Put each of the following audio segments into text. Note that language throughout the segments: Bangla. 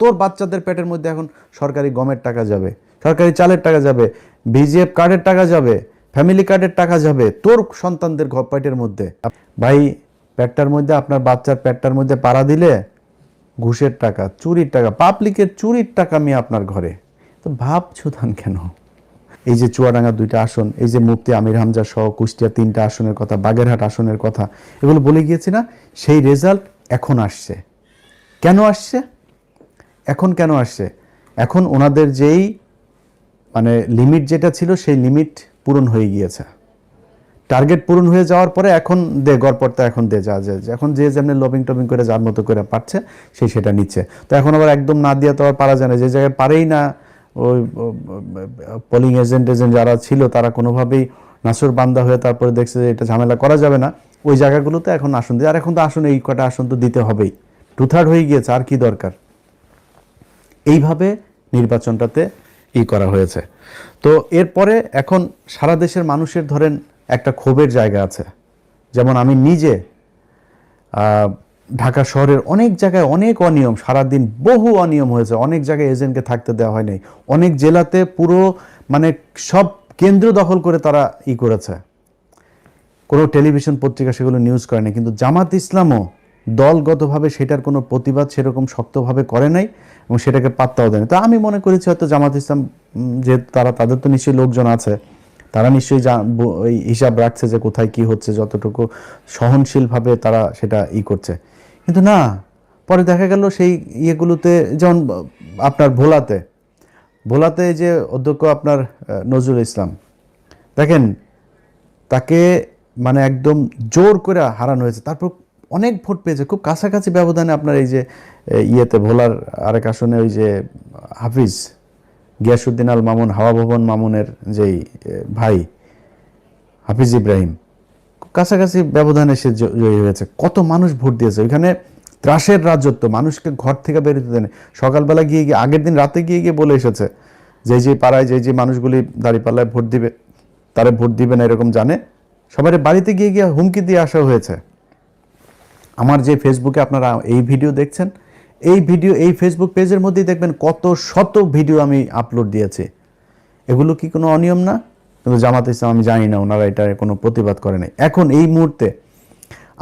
তোর বাচ্চাদের পেটের মধ্যে এখন সরকারি গমের টাকা যাবে, সরকারি চালের টাকা যাবে বিজিএফ কার্ডের টাকা যাবে ফ্যামিলি কার্ডের টাকা যাবে, তোর সন্তানদের পেটের মধ্যে। ভাই, পেটটার মধ্যে, আপনার বাচ্চার পেটটার মধ্যে পাড়া দিলে ঘুষের টাকা, চুরির টাকা পাবলিকের চুরির টাকা আমি আপনার ঘরে। তো ভাব ছুধান কেন? এই যে চুয়াডাঙ্গা দুইটা আসন, এই যে মুফতি আমির হামজা সহ কুষ্টিয়া তিনটা আসনের কথা, বাগেরহাট আসনের কথা, এগুলো বলে গিয়েছি না, সেই রেজাল্ট এখন আসছে। কেন আসছে? এখন কেন আসছে? এখন ওনাদের যেই মানে লিমিট যেটা ছিল, সেই লিমিট পূরণ হয়ে গিয়েছে। টার্গেট পূরণ হয়ে যাওয়ার পরে এখন দে, গড়পড়তা এখন দে, যা, যে এখন যে যেমনি লবিং টবিং করে, যার মতো করে পারছে সেই সেটা নিচ্ছে। তো এখন আবার একদম না দিয়ে তো আর পারা যায় না। যে জায়গায় পারেই না, ওই পোলিং এজেন্ট এজেন্ট যারা ছিল, তারা কোনোভাবেই নাসুর বান্দা হয়ে তারপরে দেখছে যে এটা ঝামেলা করা যাবে না। ওই জায়গাগুলোতে এখন আসন দিয়ে, আর এখন তো আসন, এই কটা আসন তো দিতে হবেই। টু থার্ড হয়ে গিয়েছে, আর কি দরকার? এইভাবে নির্বাচনটাতে ই করা হয়েছে। তো এরপরে এখন সারা দেশের মানুষের ধরেন একটা ক্ষোভের জায়গা আছে। যেমন আমি নিজে ঢাকা শহরের অনেক জায়গায় অনেক অনিয়ম, সারাদিন বহু অনিয়ম হয়েছে। অনেক জায়গায় এজেন্টকে থাকতে দেওয়া হয় নাই। অনেক জেলাতে পুরো মানে সব কেন্দ্র দখল করে তারা ই করেছে। কোনো টেলিভিশন পত্রিকা সেগুলো নিউজ করে না কিন্তু জামাত ইসলামও দলগতভাবে সেটার কোনো প্রতিবাদ সেরকম শক্তভাবে করে নাই। এবং সেটাকে পাত্তাও দেয়নি তো আমি মনে করেছি হয়তো জামাত ইসলাম যে তারা, তাদের তো নিশ্চয়ই লোকজন আছে। তারা নিশ্চয়ই হিসাব রাখছে যে কোথায় কি হচ্ছে, যতটুকু সহনশীলভাবে তারা সেটা ই করছে। কিন্তু না, পরে দেখা গেল সেই ইয়েগুলোতে, যেমন, আপনার ভোলাতে ভোলাতে যে অধ্যক্ষ আপনার নজরুল ইসলাম, দেখেন, তাকে মানে একদম জোর করে হারানো হয়েছে। তারপর অনেক ভোট পেয়েছে। খুব কাছাকাছি ব্যবধানে আপনার এই যে ইয়েতে ভোলার আরেক আসনে ওই যে, হাফিজ গিয়াসুদ্দিন আল মামুন, হাওয়া ভবন মামুনের যেই ভাই, হাফিজ ইব্রাহিম কাছাকাছি ব্যবধানে সে জয়ী হয়েছে। কত মানুষ ভোট দিয়েছে। ওইখানে ত্রাসের রাজত্ব, মানুষকে ঘর থেকে বেরোতে দেয় সকালবেলা গিয়ে গিয়ে, আগের দিন রাতে গিয়ে গিয়ে বলে এসেছে, যে যে পাড়ায়, যে যে মানুষগুলি দাঁড়িপাল্লায় ভোট দিবে, তারা ভোট দিবে না, এরকম জানে। সবার বাড়িতে গিয়ে গিয়ে হুমকি দিয়ে আসা হয়েছে। আমার যে ফেসবুকে আপনারা এই ভিডিও দেখছেন, এই ভিডিও এই ফেসবুক পেজের মধ্যেই দেখবেন কত শত ভিডিও আমি আপলোড দিয়েছি। এগুলো কি কোনো অনিয়ম না? কিন্তু জামাত ইসলাম আমি জানি না, ওনারা এটা কোনো প্রতিবাদ করে নাই। এখন এই মুহূর্তে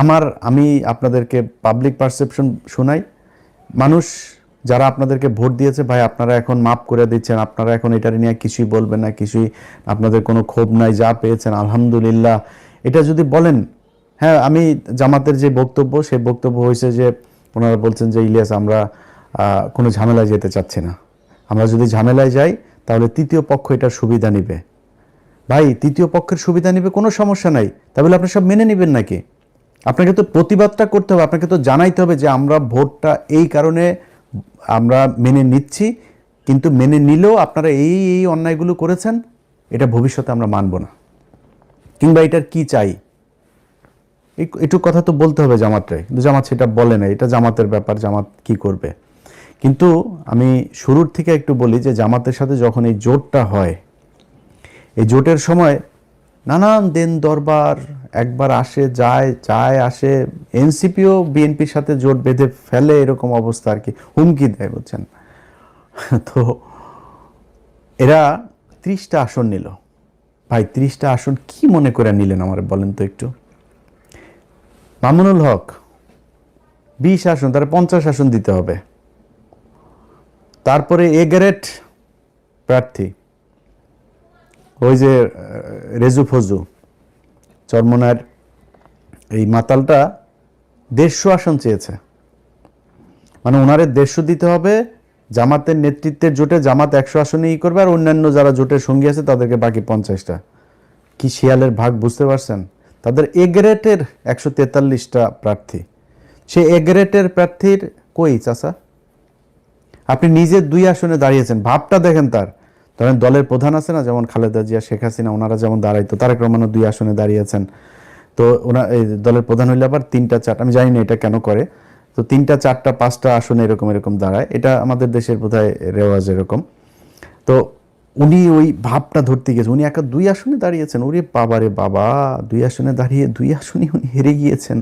আমার, আমি আপনাদেরকে পাবলিক পারসেপশন শোনাই। মানুষ যারা আপনাদেরকে ভোট দিয়েছে, ভাই আপনারা এখন মাপ করে দিচ্ছেন, আপনারা এখন এটা নিয়ে কিছুই বলবেন না, কিছুই আপনাদের কোনো ক্ষোভ নাই, যা পেয়েছেন, আলহামদুলিল্লাহ। এটা যদি বলেন হ্যাঁ আমি জামাতের যে বক্তব্য, সেই বক্তব্য হয়েছে যে ওনারা বলছেন যে, ইলিয়াস, আমরা কোনো ঝামেলায় যেতে চাচ্ছি না। আমরা যদি ঝামেলায় যাই, তাহলে তৃতীয় পক্ষ এটার সুবিধা নিবে। ভাই, তৃতীয় পক্ষের সুবিধা নিবে কোনো সমস্যা নাই। তাহলে আপনি সব মেনে নেবেন নাকি? আপনাকে তো প্রতিবাদটা করতে হবে, আপনাকে তো জানাইতে হবে যে, আমরা ভোটটা এই কারণে, আমরা মেনে নিচ্ছি, কিন্তু মেনে নিলেও আপনারা এই এই অন্যায়গুলো করেছেন, এটা ভবিষ্যতে আমরা মানব না। কিংবা এটার কি চাই? একটু কথা তো বলতে হবে জামাতরে। কিন্তু জামাত সেটা বলে না। এটা জামাতের ব্যাপার, জামাত কি করবে? কিন্তু আমি শুরুর থেকে একটু বলি যে জামাতের সাথে যখন এই জোটটা হয়, এই জোটের সময় নানান দেন দরবার, একবার আসে, যায় যায় আসে, এনসিপিও বিএনপির সাথে জোট বেঁধে ফেলে এরকম অবস্থা আর কি, হুমকি দেয়, বুঝছেন? তো এরা ত্রিশটা আসন নিল। ভাই, ত্রিশটা আসন কি মনে করে নিলেন আমার বলেন তো একটু? মামুনুল হক, বিশ আসন তার পঞ্চাশ আসন দিতে হবে। তারপরে এ প্রার্থী, ওই যে রেজু ফজু, চরমনার, এই মাতালটা দেড়শো আসন চেয়েছে। মানে ওনারে দেড়শো দিতে হবে, জামাতের নেতৃত্বের জোটে জামাত একশো আসনে ই করবে, আর অন্যান্য যারা জোটের সঙ্গী আছে, তাদেরকে বাকি পঞ্চাশটা। কি শিয়ালের ভাগ, বুঝতে পারছেন? তাদের এ গ্রেটের একশো তেতাল্লিশটা প্রার্থী। সে এ গ্রেটের প্রার্থীর কই চাচা? আপনি নিজে দুই আসনে দাঁড়িয়েছেন, ভাবটা দেখেন তার। ধরেন দলের প্রধান আছে না, যেমন খালেদা জিয়া, শেখ হাসিনা, ওনারা যেমন দাঁড়াইতো তারেক রহমানও দুই আসনে দাঁড়িয়েছেন। তো ওনার এই দলের প্রধান হইলে আবার তিনটা চারটা আমি জানি না এটা কেন করে। তো তিনটা, চারটা, পাঁচটা আসনে এরকম এরকম দাঁড়ায়। এটা আমাদের দেশের বোধহয় রেওয়াজ এরকম। তো উনি ওই ভাবটা ধরতে গেছে উনি একা দুই আসনে দাঁড়িয়েছেন, ওরে বাবারে বাবা, দুই আসনে দাঁড়িয়ে দুই আসনে উনি হেরে গিয়েছেন।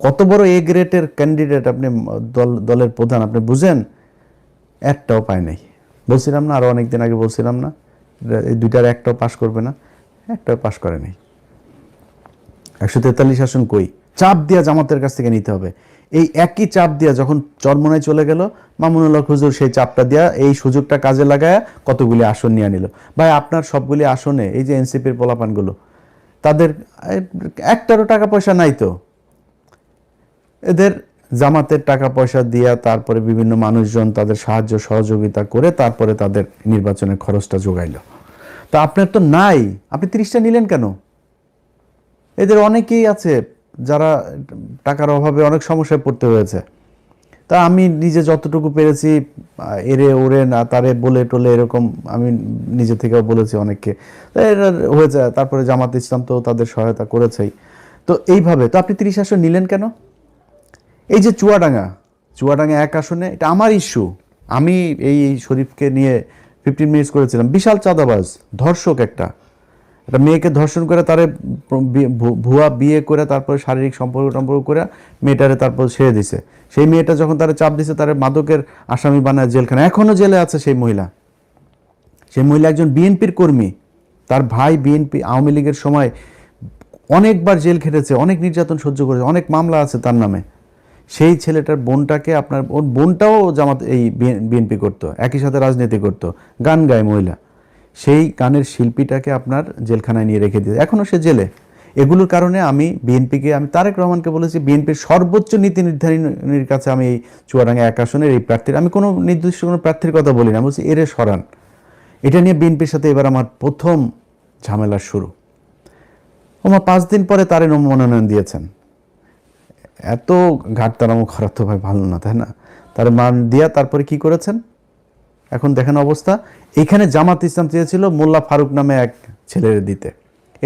কত বড় এ গ্রেটের ক্যান্ডিডেট আপনি দল, দলের প্রধান, আপনি বুঝেন? একটাও পায় নাই। বলছিলাম না আরও অনেক দিন আগে বলছিলাম না এই দুইটার একটাও পাশ করবে না, একটাও পাশ করে নাই। একশো তেতাল্লিশ আসন কই? চাপ দিয়া জামাতের কাছ থেকে নিতে হবে। এই একই চাপ দিয়া যখন চরমনায় চলে গেল, মামুনুল হক হুজুর সেই চাপটা দিয়া এই সুযোগটা কাজে লাগায় কতগুলি আসন নিয়ে নিল ভাই, আপনার সবগুলি আসনে, এই যে এনসিপির পোলাপানগুলো, তাদের একটারও টাকা পয়সা নাই তো। এদের জামাতের টাকা পয়সা দিয়া তারপরে বিভিন্ন মানুষজন তাদের সাহায্য সহযোগিতা করে তারপরে তাদের নির্বাচনের খরচটা যোগাইল। তা আপনার তো নাই, আপনি তিরিশটা নিলেন কেন? এদের অনেকেই আছে যারা টাকার অভাবে অনেক সমস্যায় পড়তে হয়েছে। তা আমি নিজে যতটুকু পেরেছি, এরে ওরে না তারে বলে টলে এরকম আমি নিজে থেকেও বলেছি অনেককে। এরা হয়েছে, তারপরে জামাত ইসলাম তো তাদের সহায়তা করেছেই। তো এইভাবে, তো আপনি তিরিশ আসন নিলেন কেন? এই যে চুয়াডাঙ্গা চুয়াডাঙ্গা এক আসনে, এটা আমার ইস্যু। আমি এই শরীফকে নিয়ে ফিফটিন মিনিটস করেছিলাম। বিশাল চাঁদাবাজ, ধর্ষক একটা। একটা মেয়েকে ধর্ষণ করে তারে ভুয়া বিয়ে করে তারপরে শারীরিক সম্পর্ক টম্পর্ক করে মেয়েটারে তারপর ছেড়ে দিছে। সেই মেয়েটা যখন তারা চাপ দিছে, তারে মাদকের আসামি বানায় জেলখানা এখনও জেলে আছে সেই মহিলা। সেই মহিলা একজন বিএনপির কর্মী। তার ভাই বিএনপি আওয়ামী লীগের সময় অনেকবার জেল খেটেছে, অনেক নির্যাতন সহ্য করেছে, অনেক মামলা আছে তার নামে। সেই ছেলেটার বোনটাকে আপনার ওর বোনটাও জামাত এই বিএনপি করতো, একই সাথে রাজনীতি করতো। গান গায় মহিলা। সেই গানের শিল্পীটাকে আপনার জেলখানায় নিয়ে রেখে দিয়েছে। এখনও সে জেলে। এগুলোর কারণে আমি বিএনপিকে, আমি তারেক রহমানকে বলেছি, বিএনপির সর্বোচ্চ নীতি নির্ধারণীর কাছে আমি এই চুয়াডাঙ্গা এক আসনের এই প্রার্থীর, আমি কোনো নির্দিষ্ট কোনো প্রার্থীর কথা বলি না। বলছি, এরে সরান। এটা নিয়ে বিএনপির সাথে এবার আমার প্রথম ঝামেলার শুরু। ওমা পাঁচ দিন পরে তারে মনোনয়ন দিয়েছেন। এত ঘাটতারামো খারাপ তো ভাই ভালো না, তাই না? তার মান দিয়া তারপরে কি করেছেন? এখন দেখেন অবস্থা। এখানে জামাত ইসলাম চেয়েছিল মোল্লা ফারুক নামে এক ছেলের দিতে।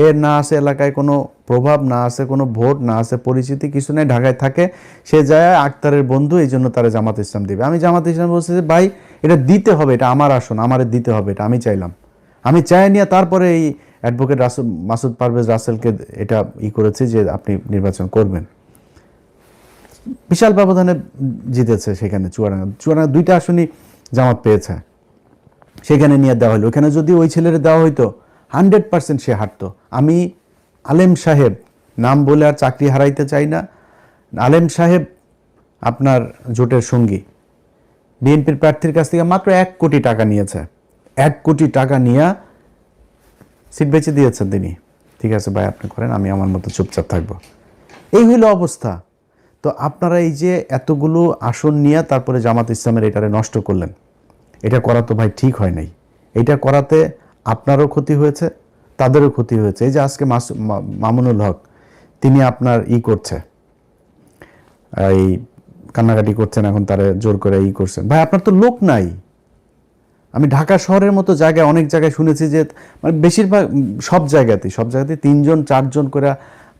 এর না আছে এলাকায় কোনো প্রভাব, না আছে কোনো ভোট, না আছে পরিচিতি, কিছু নেই, ঢাকায় থাকে। সে যায় আক্তারের বন্ধু, এই জন্য তারা জামাত ইসলাম দিবে। আমি জামাত ইসলাম বলছি যে, ভাই, এটা দিতে হবে, এটা আমার আসন, আমার দিতে হবে, এটা আমি চাইলাম। আমি চাই নিয়ে তারপরে এই অ্যাডভোকেট রাসুল, মাসুদ পারভেজ রাসেলকে এটা ই করেছি যে, আপনি নির্বাচন করবেন। বিশাল ব্যবধানে জিতেছে সেখানে চুয়াডাঙ্গা। চুয়াডাঙ্গা দুইটা আসনই জামাত পেয়েছে। সেখানে নিয়ে দেওয়া হলো। ওখানে যদি ওই ছেলের দেওয়া হইতো হান্ড্রেড পার্সেন্ট সে হারতো। আমি আলেম সাহেব, নাম বলে আর চাকরি হারাইতে চাই না। আলেম সাহেব আপনার জোটের সঙ্গী। বিএনপির প্রার্থীর কাছ থেকে মাত্র এক কোটি টাকা নিয়েছে। এক কোটি টাকা নিয়ে সিট বেঁচে দিয়েছেন তিনি। ঠিক আছে ভাই, আপনি করেন, আমি আমার মতো চুপচাপ থাকব। এই হইল অবস্থা। তো আপনারা এই যে এতগুলো আসন নিয়ে তারপরে জামাত ইসলামের এটারে নষ্ট করলেন, এটা করা তো ভাই ঠিক হয় নাই। এটা করাতে আপনারও ক্ষতি হয়েছে, তাদেরও ক্ষতি হয়েছে। এই যে আজকে মামুনুল হক, তিনি আপনার ই করছে, এই কান্নাকাটি করছেন, এখন তারা জোর করে ই করছেন। ভাই, আপনার তো লোক নাই। আমি ঢাকা শহরের মতো জায়গায় অনেক জায়গায় শুনেছি যে মানে বেশিরভাগ, সব জায়গাতেই সব জায়গাতেই তিনজন, চারজন করে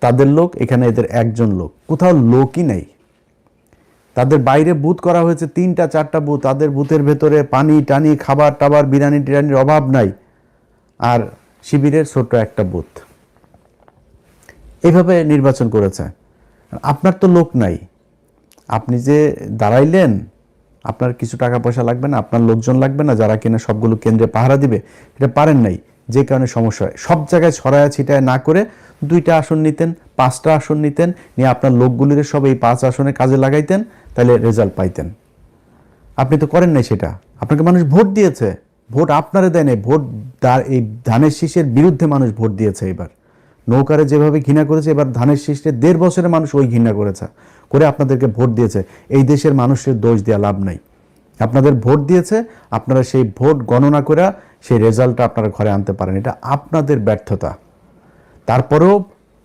তাদের লোক, এখানে এদের একজন লোক। কোথাও লোকই নেই। তাদের বাইরে বুথ করা হয়েছে, তিনটা, চারটা বুথ তাদের বুথের ভেতরে পানি, টানি, খাবার, টাবার, বিরিয়ানি টিরানির অভাব নাই। আর শিবিরের ছোট্ট একটা বুথ এইভাবে নির্বাচন করেছে। আপনার তো লোক নাই। আপনি যে দাঁড়াইলেন, আপনার কিছু টাকা পয়সা লাগবে না, আপনার লোকজন লাগবে না, যারা কিনা সবগুলো কেন্দ্রে পাহারা দিবে, এটা পারেন নাই। যে কারণে সমস্যা হয়। সব জায়গায় ছড়ায় ছিটায় না করে দুইটা আসন নিতেন, পাঁচটা আসন নিতেন, নিয়ে আপনার লোকগুলির সব এই পাঁচ আসনে কাজে লাগাইতেন, তাহলে রেজাল্ট পাইতেন। আপনি তো করেন নাই সেটা। আপনাকে মানুষ ভোট দিয়েছে। ভোট আপনারে দেয় নাই। ভোট এই ধানের শীষের বিরুদ্ধে মানুষ ভোট দিয়েছে এবার। নৌকারে যেভাবে ঘৃণা করেছে, এবার ধানের শীষে দেড় বছরের মানুষ ওই ঘৃণা করেছে। করে আপনাদেরকে ভোট দিয়েছে। এই দেশের মানুষের দোষ দেওয়া লাভ নাই। আপনাদের ভোট দিয়েছে, আপনারা সেই ভোট গণনা করে সেই রেজাল্টটা আপনারা ঘরে আনতে পারেন। এটা আপনাদের ব্যর্থতা। তারপরেও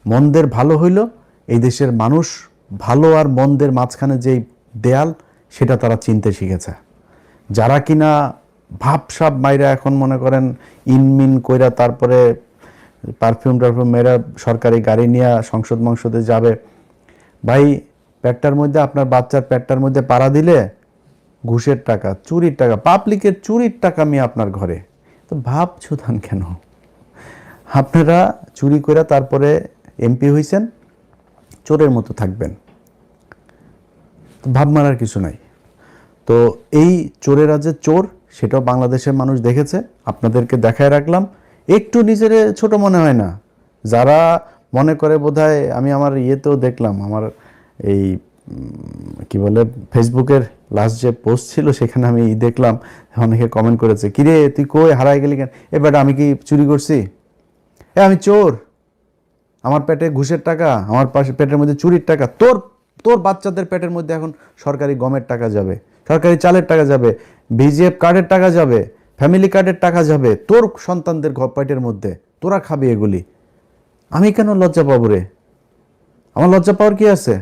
মন্দের ভালো হইল, এই দেশের মানুষ ভালো আর মন্দের মাঝখানে যেই দেয়াল, সেটা তারা চিনতে শিখেছে। যারা কিনা ভাবসাব মাইরা এখন মনে করেন ইনমিন কইরা তারপরে পারফিউম টারফিউম মেয়েরা সরকারি গাড়ি নিয়ে সংসদ মংসদে যাবে, ভাই প্যাটটার মধ্যে আপনার বাচ্চার প্যাটটার মধ্যে পাড়া দিলে ঘুষের টাকা, চুরির টাকা পাবলিকের চুরির টাকা আমি আপনার ঘরে। তো ভাব ছুধান কেন? আপনারা চুরি করে তারপরে এমপি হইছেন, চোরের মতো থাকবেন। ভাব মারার কিছু নাই। তো এই চোরেরা যে চোর, সেটাও বাংলাদেশের মানুষ দেখেছে। আপনাদেরকে দেখায় রাখলাম। একটু নিজের ছোট মনে হয় না। যারা মনে করে বোধহয়, আমি আমার ইয়েতেও দেখলাম, আমার এই কি বলে ফেসবুকের লাস্ট যে পোস্ট ছিল সেখানে আমি দেখলাম, অনেকে কমেন্ট করেছে, কিরে, তুই কই হারাই গেলি কেন? এ বেটা, আমি কি চুরি করছি? এ, আমি চোর। আমার পেটে ঘুষের টাকা, আমার পাশে পেটের মধ্যে চুরির টাকা, তোর তোর বাচ্চাদের পেটের মধ্যে এখন সরকারি গমের টাকা যাবে, সরকারি চালের টাকা যাবে ভিজিএফ কার্ডের টাকা যাবে ফ্যামিলি কার্ডের টাকা যাবে, তোর সন্তানদের পেটের মধ্যে, তোরা খাবি এগুলি। আমি কেন লজ্জা পাবো রে? আমার লজ্জা পাওয়ার কি আছে?